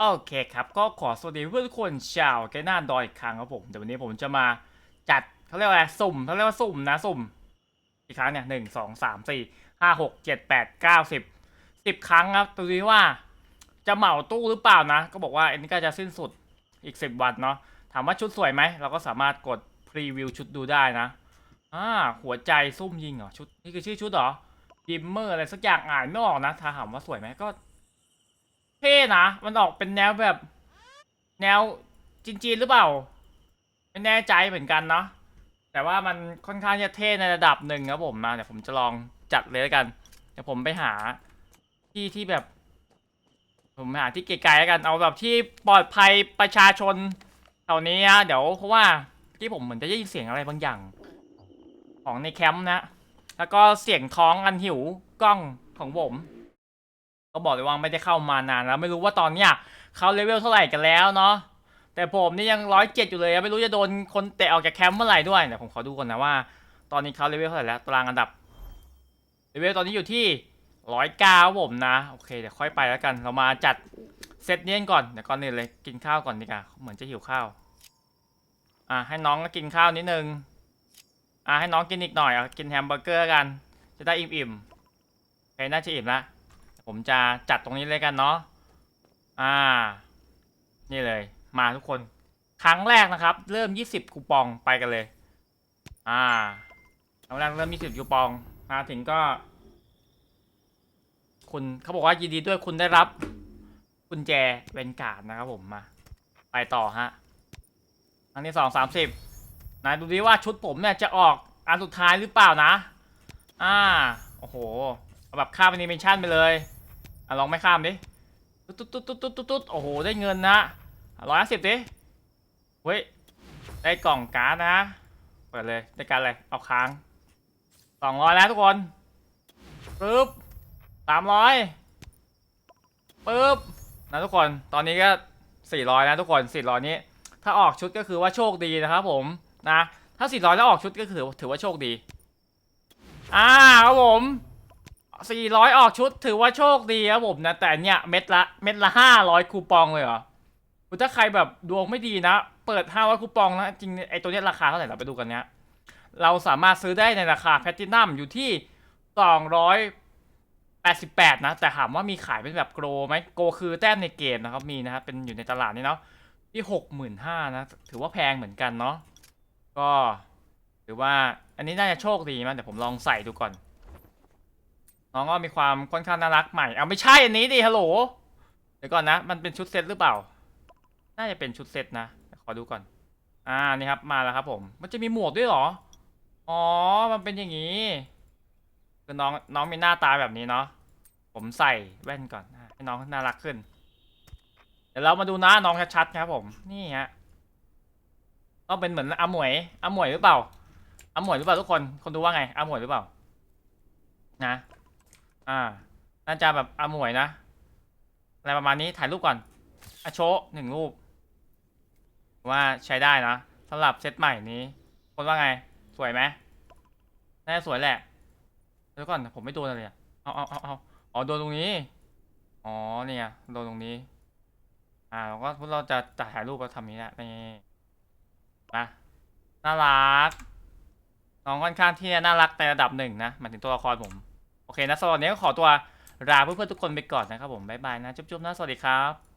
โอเคครับ ก็ขอสวัสดีเพื่อนทุกคนชาวแกน่าดอยครั้งครับผมเดี๋ยววันนี้ผมจะมาจัดเขาเรียกว่าอะไรสุ่มเขาเรียกว่าสุ่มนะสุ่มกี่ครั้งเนี่ยหนึ่งสองสามสี่ห้าหกเจ็ดแปดเก้าสิบสิบครั้งครับตัวนี้ว่าจะเหมาตู้หรือเปล่านะ ก็บอกว่าอันนี้ก็จะสิ้นสุดอีกสิบวันเนาะถามว่าชุดสวยไหมเราก็สามารถกดพรีวิวชุดดูได้นะอ่าหัวใจซุ่มยิงเหรอชุดนี่คือชื่อชุดเหรอดิมเมอร์อะไรสักอย่างอ่านไม่ออกนะถ้าถามว่าสวยไหมก็ เท่นะ มันออกเป็นแนวแบบ แนวจีนๆหรือเปล่า ไม่แน่ใจเหมือนกันเนาะ แต่ว่ามันค่อนข้างจะเท่ในระดับหนึ่งครับผมมาเดี๋ยวผมจะลองจัดเลยแล้วกัน เดี๋ยวผมไปหาที่ที่แบบ ผมหาที่ไกลๆแล้วกัน เอาแบบที่ปลอดภัยประชาชนแถวนี้นะเดี๋ยวเพราะว่าที่ผมเหมือนจะได้ยินเสียงอะไรบางอย่าง ของในแคมป์นะ แล้วก็เสียงท้องอันหิวกล้องของผม ก็บอกเลยว่าไม่ได้เข้ามานานแล้ว ไม่รู้ว่าตอนเนี้ยเขาเลเวลเท่าไหร่กันแล้วเนาะแต่ผมนี่ยังร้อยเจ็ดอยู่เลยไม่รู้จะโดนคนเตะออกจากแคมป์เมื่อไหร่ด้วยเดี๋ยวผมขอดูก่อนนะว่า ตอนนี้เขาเลเวลเท่าไหร่แล้วตารางอันดับเลเวลตอนนี้อยู่ที่ร้อยเก้าผมนะโอเคเดี๋ยวค่อยไปแล้วกัน เรามาจัดเซตนี้กันก่อนเดี๋ยวก่อนอื่นเลยกินข้าวก่อนดีกว่าเหมือนจะหิวข้าวอะให้น้องก็กินข้าวนิดนึงอะให้น้องกินอีกหน่อยอะกินแฮมเบอร์เกอร์กัน จะได้อิ่มๆโอเคน่าจะอิ่มละ ผมจะจัดตรงนี้เลยกันเนาะอ่า นี่เลย มาทุกคน ครั้งแรกนะครับ เริ่ม 20 คูปองไปกันเลย อ่าครั้งแรกเริ่ม 20 คูปองมาถึงก็ คุณเขาบอกว่ายินดีด้วยคุณได้รับกุญแจเวนการ์ดนะครับผมมา ไปต่อฮะครั้งที่สองสามสิบนะดูดิว่าชุดผมเนี่ยจะออกอันสุดท้ายหรือเปล่านะ อ่า โอ้โหแบบข้ามแอนิเมชั่นไปเลย อะลองไม่ข้ามดิตุ๊ดตุ๊ดตุ๊ดตุ๊ดตุ๊ดตุ๊ดโอ้โห ได้เงินนะร้อยห้าสิบดิ เฮ้ย ได้กล่องการ์ดนะ เปิดเลยได้การอะไร เอาค้างสองร้อยแล้วทุกคนปึ๊บสามร้อยปึ๊บนะทุกคน ตอนนี้ก็สี่ร้อยแล้วทุกคนสี่ร้อยนี้ ถ้าออกชุดก็คือว่าโชคดีนะครับผม นะ ถ้าสี่ร้อยแล้วออกชุดก็คือถือว่าโชคดี อ่าครับผม สี่ร้อยออกชุดถือว่าโชคดีครับผมนะ แต่เนี่ยเม็ดละเม็ดละห้าร้อยคูปองเลยเหรอถ้าใครแบบดวงไม่ดีนะ เปิดห้าร้อยคูปองนะ จริงไอตัวเนี้ยราคาเท่าไหร่เราไปดูกันเนี้ยเราสามารถซื้อได้ในราคาแพลตินัมอยู่ที่สองร้อยแปดสิบแปดนะ แต่ถามว่ามีขายเป็นแบบโกลไหมโกลคือแต้มในเกมนะครับ มีนะครับ เป็นอยู่ในตลาดนี่เนาะที่หกหมื่นห้านะ ถือว่าแพงเหมือนกันเนาะก็ถือว่าอันนี้น่าจะโชคดีมั้งเดี๋ยวผมลองใส่ดูก่อน น้องก็มีความค่อนข้างน่ารักใหม่ เอาไม่ใช่อันนี้ดิฮัลโหล เดี๋ยวก่อนนะ มันเป็นชุดเซตหรือเปล่า น่าจะเป็นชุดเซตนะ ขอดูก่อน อ่า นี่ครับ มาแล้วครับผม มันจะมีหมวกด้วยเหรอ อ๋อ มันเป็นอย่างนี้ คือน้องน้องมีหน้าตาแบบนี้เนาะ ผมใส่แว่นก่อนให้น้องน่ารักขึ้น เดี๋ยวเรามาดูหน้าน้องชัดๆครับผม นี่ฮะต้องเป็นเหมือนอาหมวยอาหมวยหรือเปล่าอาหมวยหรือเปล่าทุกคน คนดูว่าไงอาหมวยหรือเปล่า นะ อ่า น่าจะแบบอาหมวยนะ อะไรประมาณนี้ถ่ายรูปก่อนอโชหนึ่งรูป ว่าใช้ได้นะสำหรับเซตใหม่นี้ คนว่าไง สวยไหมน่าจะสวยแหละเดี๋ยวก่อนผมไม่โดนอะไรอะเอาเอาเอาเอาอ๋อโดนตรงนี้ อ๋อเนี่ยโดนตรงนี้ อ่าเราก็พวกเราจะถ่ายรูปแล้วทำนี้แหละนี่นะน่ารักน้องค่อนข้างที่จะน่ารักในระดับหนึ่งนะหมายถึงตัวละครผม โอเคนะสำหรับวันนี้ก็ขอตัวลาเพื่อนๆทุกคนไปก่อนนะครับผมบ๊ายบายนะจุ๊บๆนะสวัสดีครับ